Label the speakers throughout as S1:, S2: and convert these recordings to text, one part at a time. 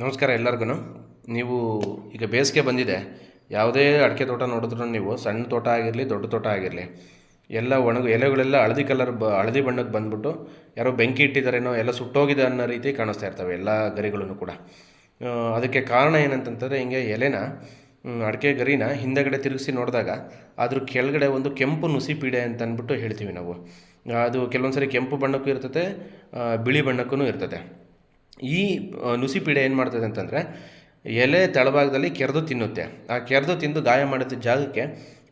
S1: ನಮಸ್ಕಾರ ಎಲ್ಲರಿಗೂ ನೀವು ಈಗ ಬೇಸಿಗೆ ಬಂದಿದೆ. ಯಾವುದೇ ಅಡಿಕೆ ತೋಟ ನೋಡಿದ್ರು ನೀವು ಸಣ್ಣ ತೋಟ ಆಗಿರಲಿ, ದೊಡ್ಡ ತೋಟ ಆಗಿರಲಿ, ಎಲ್ಲ ಒಣಗು, ಎಲೆಗಳೆಲ್ಲ ಹಳದಿ ಕಲರ್ ಬ, ಹಳದಿ ಬಣ್ಣಕ್ಕೆ ಬಂದ್ಬಿಟ್ಟು ಯಾರೋ ಬೆಂಕಿ ಇಟ್ಟಿದ್ದಾರೇನೋ, ಎಲ್ಲ ಸುಟ್ಟೋಗಿದೆ ಅನ್ನೋ ರೀತಿ ಕಾಣಿಸ್ತಾ ಇರ್ತವೆ ಎಲ್ಲ ಗರಿಗಳನ್ನು ಕೂಡ. ಅದಕ್ಕೆ ಕಾರಣ ಏನಂತಂತಂದರೆ ಹಿಂಗೆ ಎಲೆನ ಅಡಿಕೆ ಗರಿನ ಹಿಂದೆಗಡೆ ತಿರುಗಿಸಿ ನೋಡಿದಾಗ ಅದ್ರ ಕೆಳಗಡೆ ಒಂದು ಕೆಂಪು ನುಸಿ ಪೀಡೆ ಅಂತ ಅಂದ್ಬಿಟ್ಟು ಹೇಳ್ತೀವಿ ನಾವು. ಅದು ಕೆಲವೊಂದು ಸರಿ ಕೆಂಪು ಬಣ್ಣಕ್ಕೂ ಇರ್ತದೆ ಬಿಳಿ ಬಣ್ಣಕ್ಕೂ ಇರ್ತದೆ. ಈ ನುಸಿಪೀಡೆ ನುಸಿ ಪೀಡೆ ಏನು ಮಾಡ್ತದೆ ಅಂತಂದರೆ ಎಲೆ ತಳಭಾಗದಲ್ಲಿ ಕೆರೆದು ತಿನ್ನುತ್ತೆ. ಆ ಕೆರೆದು ತಿಂದು ಗಾಯ ಮಾಡಿದ ಜಾಗಕ್ಕೆ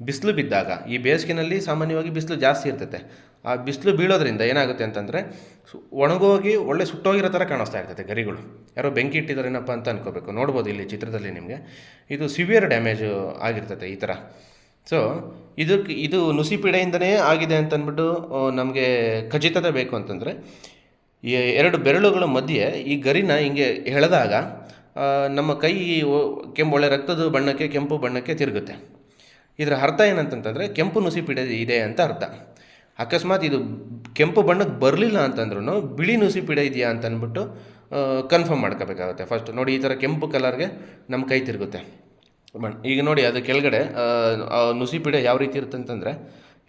S1: ಬಿಸಿಲು ಬಿದ್ದಾಗ, ಈ ಬೇಸಿಗೆನಲ್ಲಿ ಸಾಮಾನ್ಯವಾಗಿ ಬಿಸಿಲು ಜಾಸ್ತಿ ಇರ್ತೈತೆ. ಆ ಬಿಸಿಲು ಬೀಳೋದ್ರಿಂದ ಏನಾಗುತ್ತೆ ಅಂತಂದರೆ ಒಣಗೋಗಿ ಒಳ್ಳೆ ಸುಟ್ಟೋಗಿರೋ ಥರ ಕಾಣಿಸ್ತಾ ಇರ್ತೈತೆ ಗರಿಗಳು. ಯಾರೋ ಬೆಂಕಿ ಇಟ್ಟಿದ್ದಾರೇನಪ್ಪ ಅಂತ ಅನ್ಕೋಬೇಕು. ನೋಡ್ಬೋದು ಇಲ್ಲಿ ಚಿತ್ರದಲ್ಲಿ ನಿಮಗೆ. ಇದು ಸಿವಿಯರ್ ಡ್ಯಾಮೇಜು ಆಗಿರ್ತೈತೆ ಈ ಥರ ಸೊ ಇದಕ್ಕೆ, ಇದು ನುಸಿ ಪೀಡೆಯಿಂದನೇ ಆಗಿದೆ ಅಂತಂದ್ಬಿಟ್ಟು ನಮಗೆ ಖಚಿತತೆ ಬೇಕು ಅಂತಂದರೆ ಎರಡು ಬೆರಳುಗಳ ಮಧ್ಯೆ ಈ ಗರಿನ ಹಿಂಗೆ ಎಳೆದಾಗ ನಮ್ಮ ಕೈ ಕೆಂಪು ಒಳ್ಳೆ ರಕ್ತದ ಬಣ್ಣಕ್ಕೆ, ಕೆಂಪು ಬಣ್ಣಕ್ಕೆ ತಿರುಗುತ್ತೆ. ಇದರ ಅರ್ಥ ಏನಂತಂತಂದರೆ ಕೆಂಪು ನುಸಿ ಪೀಡೆ ಇದೆ ಅಂತ ಅರ್ಥ. ಅಕಸ್ಮಾತ್ ಇದು ಕೆಂಪು ಬಣ್ಣಕ್ಕೆ ಬರಲಿಲ್ಲ ಅಂತಂದ್ರೂ ಬಿಳಿ ನುಸಿ ಪಿಡ ಇದೆಯಾ ಅಂತ ಅಂದ್ಬಿಟ್ಟು ಕನ್ಫರ್ಮ್ ಮಾಡ್ಕೋಬೇಕಾಗುತ್ತೆ. ಫಸ್ಟ್ ನೋಡಿ ಈ ಥರ ಕೆಂಪು ಕಲರ್ಗೆ ನಮ್ಮ ಕೈ ತಿರುಗುತ್ತೆ. ಈಗ ನೋಡಿ ಅದು ಕೆಳಗಡೆ ನುಸಿ ಪೀಡೆ ಯಾವ ರೀತಿ ಇರುತ್ತೆ ಅಂತಂದರೆ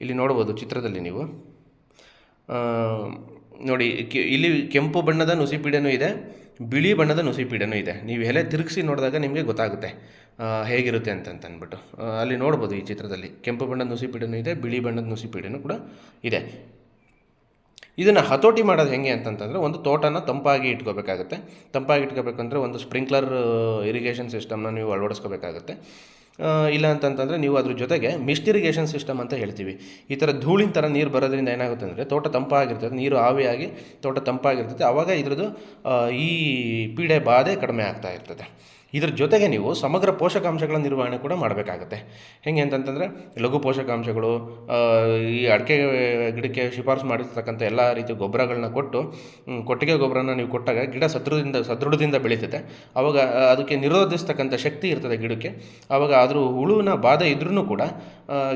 S1: ಇಲ್ಲಿ ನೋಡ್ಬೋದು ಚಿತ್ರದಲ್ಲಿ ನೀವು. ನೋಡಿ ಇಲ್ಲಿ ಕೆಂಪು ಬಣ್ಣದ ನುಸಿಪೀಡೆನೂ ಇದೆ, ಬಿಳಿ ಬಣ್ಣದ ನುಸಿಪೀಡೆನೂ ಇದೆ. ನೀವು ಎಲೆ ತಿರುಗಿಸಿ ನೋಡಿದಾಗ ನಿಮಗೆ ಗೊತ್ತಾಗುತ್ತೆ ಹೇಗಿರುತ್ತೆ ಅಂತ ಅಂದ್ಬಿಟ್ಟು ಅಲ್ಲಿ ನೋಡ್ಬೋದು ಈ ಚಿತ್ರದಲ್ಲಿ. ಕೆಂಪು ಬಣ್ಣದ ನುಸಿಪೀಡೆನೂ ಇದೆ, ಬಿಳಿ ಬಣ್ಣದ ನುಸಿಪೀಡೆನೂ ಕೂಡ ಇದೆ. ಇದನ್ನು ಹತೋಟಿ ಮಾಡೋದು ಹೆಂಗೆ ಅಂತಂತಂದರೆ, ಒಂದು ತೋಟನ ತಂಪಾಗಿ ಇಟ್ಕೋಬೇಕಾಗುತ್ತೆ. ತಂಪಾಗಿ ಇಟ್ಕೋಬೇಕಂದ್ರೆ ಒಂದು ಸ್ಪ್ರಿಂಕ್ಲರ್ ಇರಿಗೇಷನ್ ಸಿಸ್ಟಮ್ನ ನೀವು ಅಳವಡಿಸ್ಕೋಬೇಕಾಗುತ್ತೆ. ಇಲ್ಲ ಅಂತಂತಂದರೆ ನೀವು ಅದ್ರ ಜೊತೆಗೆ ಮಿಸ್ಟಿರಿಗೇಷನ್ ಸಿಸ್ಟಮ್ ಅಂತ ಹೇಳ್ತೀವಿ. ಈ ಥರ ಧೂಳಿನ ಥರ ನೀರು ಬರೋದ್ರಿಂದ ಏನಾಗುತ್ತೆ ಅಂದರೆ ತೋಟ ತಂಪಾಗಿರ್ತದೆ, ನೀರು ಆವಿಯಾಗಿ ತೋಟ ತಂಪಾಗಿರ್ತದೆ. ಆವಾಗ ಇದ್ರದ್ದು ಈ ಪೀಡೆ ಬಾಧೆ ಕಡಿಮೆ ಆಗ್ತಾ ಇರ್ತದೆ. ಇದ್ರ ಜೊತೆಗೆ ನೀವು ಸಮಗ್ರ ಪೋಷಕಾಂಶಗಳ ನಿರ್ವಹಣೆ ಕೂಡ ಮಾಡಬೇಕಾಗತ್ತೆ. ಹೆಂಗೆ ಅಂತಂತಂದರೆ, ಲಘು ಪೋಷಕಾಂಶಗಳು ಈ ಅಡಿಕೆ ಗಿಡಕ್ಕೆ ಶಿಫಾರಸು ಮಾಡಿರ್ತಕ್ಕಂಥ ಎಲ್ಲ ರೀತಿಯ ಗೊಬ್ಬರಗಳನ್ನ ಕೊಟ್ಟು ಕೊಟ್ಟಿಗೆ ಗೊಬ್ಬರನ ನೀವು ಕೊಟ್ಟಾಗ ಗಿಡ ಸದೃಢದಿಂದ ಸದೃಢದಿಂದ ಬೆಳೀತದೆ. ಆವಾಗ ಅದಕ್ಕೆ ನಿರೋಧಿಸ್ತಕ್ಕಂಥ ಶಕ್ತಿ ಇರ್ತದೆ ಗಿಡಕ್ಕೆ. ಆವಾಗ ಆದರೂ ಹುಳುವಿನ ಬಾಧೆ ಇದ್ರೂ ಕೂಡ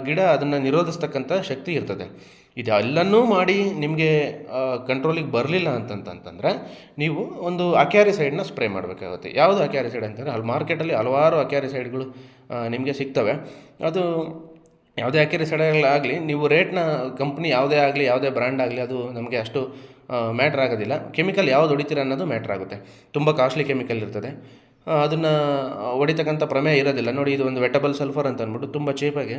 S1: ಗಿಡ ಅದನ್ನು ನಿರೋಧಿಸ್ತಕ್ಕಂಥ ಶಕ್ತಿ ಇರ್ತದೆ. ಇದೆಲ್ಲನೂ ಮಾಡಿ ನಿಮಗೆ ಕಂಟ್ರೋಲಿಗೆ ಬರಲಿಲ್ಲ ಅಂತಂತಂತಂದರೆ ನೀವು ಒಂದು ಅಕ್ಯಾರಿಸೈಡ್ನ ಸ್ಪ್ರೇ ಮಾಡಬೇಕಾಗುತ್ತೆ. ಯಾವುದು ಅಕ್ಯಾರಿಸೈಡ್ ಅಂತಂದರೆ ಅಲ್ಲಿ ಮಾರ್ಕೆಟಲ್ಲಿ ಹಲವಾರು ಅಕ್ಯಾರಿಸೈಡ್ಗಳು ನಿಮಗೆ ಸಿಗ್ತವೆ. ಅದು ಯಾವುದೇ ಅಕ್ಯಾರಿಸೈಡ್ಗಳಾಗಲಿ ನೀವು ರೇಟ್ನ ಕಂಪ್ನಿ ಯಾವುದೇ ಆಗಲಿ, ಯಾವುದೇ ಬ್ರ್ಯಾಂಡ್ ಆಗಲಿ ಅದು ನಮಗೆ ಅಷ್ಟು ಮ್ಯಾಟ್ರ್ ಆಗೋದಿಲ್ಲ. ಕೆಮಿಕಲ್ ಯಾವ್ದು ಹೊಡಿತೀರ ಅನ್ನೋದು ಮ್ಯಾಟ್ರ್ ಆಗುತ್ತೆ. ತುಂಬ ಕಾಸ್ಟ್ಲಿ ಕೆಮಿಕಲ್ ಇರ್ತದೆ. ಅದನ್ನು ಹೊಡಿತಕ್ಕಂಥ ಪ್ರಮೇಯ ಇರೋದಿಲ್ಲ. ನೋಡಿ, ಇದು ಒಂದು ವೆಟಬಲ್ ಸಲ್ಫರ್ ಅಂತ ಅಂದ್ಬಿಟ್ಟು ತುಂಬ ಚೀಪಾಗಿ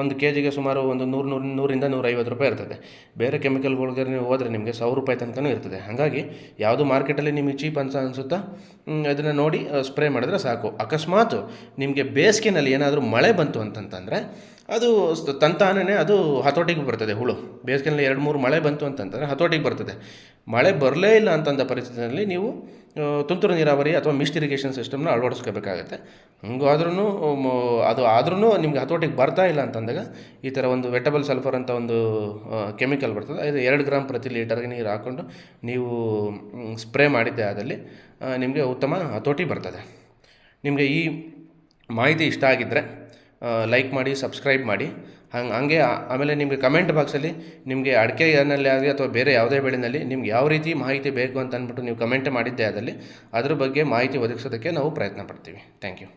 S1: ಒಂದು ಕೆ ಜಿಗೆ ಸುಮಾರು ಒಂದು ನೂರು ನೂರು, ನೂರಿಂದ ನೂರೈವತ್ತು ರೂಪಾಯಿ ಇರ್ತದೆ. ಬೇರೆ ಕೆಮಿಕಲ್ಗಳಿಗೆ ನೀವು ಹೋದರೆ ನಿಮಗೆ ಸಾವಿರ ರೂಪಾಯಿ ತನಕನೂ ಇರ್ತದೆ. ಹಾಗಾಗಿ ಯಾವುದು ಮಾರ್ಕೆಟಲ್ಲಿ ನಿಮಗೆ ಚೀಪ್ ಅನ್ಸ ಅನಿಸುತ್ತಾ ಅದನ್ನು ನೋಡಿ ಸ್ಪ್ರೇ ಮಾಡಿದ್ರೆ ಸಾಕು. ಅಕಸ್ಮಾತ್ ನಿಮಗೆ ಬೇಸಿಗೆನಲ್ಲಿ ಏನಾದರೂ ಮಳೆ ಬಂತು ಅಂತಂತಂದರೆ, ಅದು ತಂತಾನೇ ಅದು ಹತೋಟಿಗೆ ಬರ್ತದೆ ಹುಳು. ಬೇಸಿಗೆನಲ್ಲಿ ಎರಡು, ಮೂರು ಮಳೆ ಬಂತು ಅಂತಂತಂದರೆ ಹತೋಟಿಗೆ ಬರ್ತದೆ. ಮಳೆ ಬರಲೇ ಇಲ್ಲ ಅಂತಂದ ಪರಿಸ್ಥಿತಿಯಲ್ಲಿ ನೀವು ತುಂತುರು ನೀರಾವರಿ ಅಥವಾ ಮಿಸ್ಟ್ ಇರಿಗೇಷನ್ ಸಿಸ್ಟಮ್ನ ಅಳವಡಿಸ್ಕೋಬೇಕಾಗತ್ತೆ. ಹಂಗಾದ್ರೂ ಅದು ಆದ್ರೂ ನಿಮ್ಗೆ ಹತೋಟಿಗೆ ಬರ್ತಾ ಇಲ್ಲ ಅಂತಂದಾಗ ಈ ಥರ ಒಂದು ವೆಟಬಲ್ ಸಲ್ಫರ್ ಅಂತ ಒಂದು ಕೆಮಿಕಲ್ ಬರ್ತದೆ. ಇದು ಎರಡು ಗ್ರಾಮ್ ಪ್ರತಿ ಲೀಟರ್ಗೆ ನೀರು ಹಾಕ್ಕೊಂಡು ನೀವು ಸ್ಪ್ರೇ ಮಾಡಿದ್ದೆ ಅದರಲ್ಲಿ ನಿಮಗೆ ಉತ್ತಮ ಹತೋಟಿ ಬರ್ತದೆ. ನಿಮಗೆ ಈ ಮಾಹಿತಿ ಇಷ್ಟ ಆಗಿದ್ದರೆ ಲೈಕ್ ಮಾಡಿ ಸಬ್ಸ್ಕ್ರೈಬ್ ಮಾಡಿ. ಹಂಗೆ ಹಂಗೆ ಆಮೇಲೆ ನಿಮಗೆ ಕಮೆಂಟ್ ಬಾಕ್ಸಲ್ಲಿ ನಿಮಗೆ ಅಡಿಕೆನಲ್ಲಿ ಆಗಲಿ ಅಥವಾ ಬೇರೆ ಯಾವುದೇ ಬೆಳೆನಲ್ಲಿ ನಿಮ್ಗೆ ಯಾವ ರೀತಿ ಮಾಹಿತಿ ಬೇಕು ಅಂತ ಅಂದ್ಬಿಟ್ಟು ನೀವು ಕಮೆಂಟ್ ಮಾಡಿದ್ದೆ ಅದರಲ್ಲಿ ಅದ್ರ ಬಗ್ಗೆ ಮಾಹಿತಿ ಒದಗಿಸೋದಕ್ಕೆ ನಾವು ಪ್ರಯತ್ನ ಪಡ್ತೀವಿ. Thank you